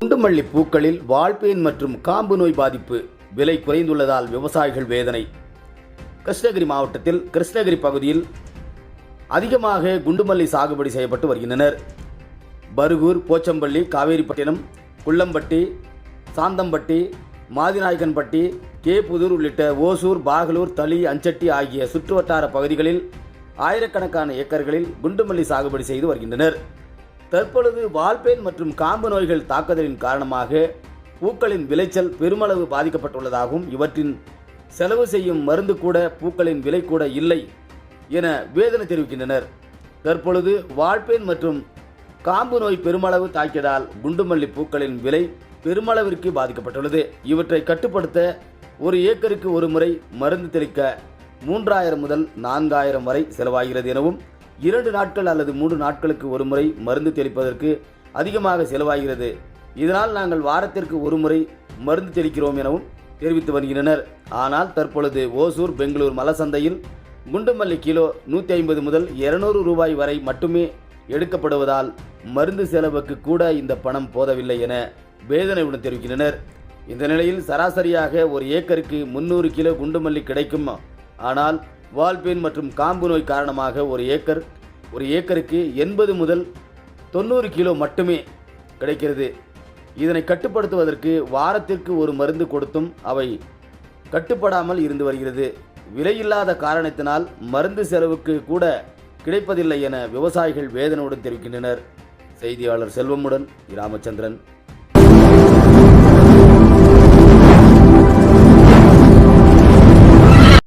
குண்டுமல்லி பூக்களில் வால்பேன் மற்றும் காம்பு நோய் பாதிப்பு. விலை குறைந்துள்ளதால் விவசாயிகள் வேதனை. கிருஷ்ணகிரி மாவட்டத்தில் கிருஷ்ணகிரி பகுதியில் அதிகமாக குண்டுமல்லி சாகுபடி செய்யப்பட்டு வருகின்றனர். பருகூர் போச்சம்பள்ளி காவேரிப்பட்டினம் குள்ளம்பட்டி சாந்தம்பட்டி மாதிநாயக்கன்பட்டி கேபுதூர் உள்ளிட்ட ஓசூர் பாகலூர் தளி அஞ்சட்டி ஆகிய சுற்றுவட்டார பகுதிகளில் ஆயிரக்கணக்கான ஏக்கர்களில் குண்டுமல்லி சாகுபடி செய்து வருகின்றனர். தற்பொழுது வால்பேன் மற்றும் காம்பு நோய்கள் தாக்குதலின் காரணமாக பூக்களின் விளைச்சல் பெருமளவு பாதிக்கப்பட்டுள்ளதாகவும் இவற்றின் செலவு செய்யும் மருந்து கூட பூக்களின் விலை கூட இல்லை என வேதனை தெரிவிக்கின்றனர். தற்பொழுது வால்பேன் மற்றும் காம்பு நோய் பெருமளவு தாக்கியதால் குண்டுமல்லி பூக்களின் விலை பெருமளவிற்கு பாதிக்கப்பட்டுள்ளது. இவற்றை கட்டுப்படுத்த ஒரு ஏக்கருக்கு ஒரு முறை மருந்து தெளிக்க மூன்றாயிரம் முதல் நான்காயிரம் வரை செலவாகிறது எனவும் இரண்டு நாட்கள் அல்லது மூன்று நாட்களுக்கு ஒரு முறை மருந்து தெளிப்பதற்கு அதிகமாக செலவாகிறது. இதனால் நாங்கள் வாரத்திற்கு ஒரு முறை மருந்து தெளிக்கிறோம் எனவும் தெரிவித்து வருகின்றனர். ஆனால் தற்பொழுது ஓசூர் பெங்களூர் மலசந்தையில் குண்டுமல்லி கிலோ நூற்றி ஐம்பது முதல் இருநூறு ரூபாய் வரை மட்டுமே எடுக்கப்படுவதால் மருந்து செலவுக்கு கூட இந்த பணம் போதவில்லை என வேதனையுடன் தெரிவிக்கின்றனர். இந்த நிலையில் சராசரியாக ஒரு ஏக்கருக்கு முன்னூறு கிலோ குண்டுமல்லி கிடைக்கும். ஆனால் வால்பேன் மற்றும் காம்பு நோய் காரணமாக ஒரு ஏக்கர் ஒரு ஏக்கருக்கு எண்பது முதல் தொண்ணூறு கிலோ மட்டுமே கிடைக்கிறது. இதனை கட்டுப்படுத்துவதற்கு வாரத்திற்கு ஒரு மருந்து கொடுத்தும் அவை கட்டுப்படாமல் இருந்து வருகிறது. விலையில்லாத காரணத்தினால் மருந்து செலவுக்கு கூட கிடைப்பதில்லை என விவசாயிகள் வேதனையுடன் தெரிவிக்கின்றனர். செய்தியாளர் செல்வமுடன் ராமச்சந்திரன்